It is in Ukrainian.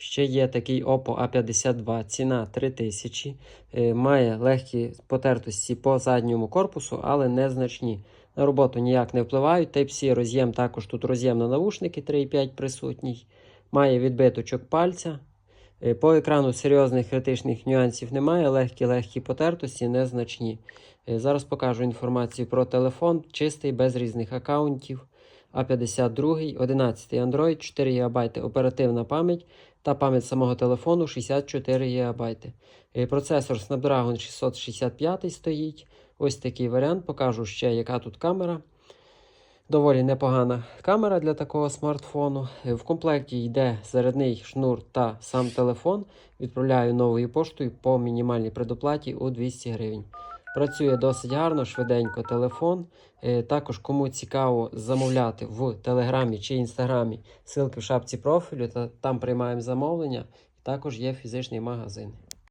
Ще є такий Oppo A52, ціна 3000. Е, Має легкі потертості по задньому корпусу, але незначні. На роботу ніяк не впливають. Type-C роз'єм також тут роз'єм на навушники 3,5 присутній. Має відбиточок пальця. Е, По екрану серйозних критичних нюансів немає. Легкі-легкі потертості, незначні. Е, Зараз покажу інформацію про телефон. Чистий, без різних аккаунтів. А52, 11 Android, 4 ГБ оперативна пам'ять та пам'ять самого телефону 64 ГБ. Е, Процесор Snapdragon 665 стоїть. Ось такий варіант. Покажу ще, яка тут камера. Доволі непогана камера для такого смартфону. Е, В комплекті йде зарядний шнур та сам телефон. Відправляю новою поштою по мінімальній предоплаті у 200 гривень. Працює досить гарно, швиденько телефон. Е, Також, кому цікаво замовляти в Телеграмі чи Інстаграмі, ссылки в шапці профілю, та там приймаємо замовлення. Також є фізичний магазин.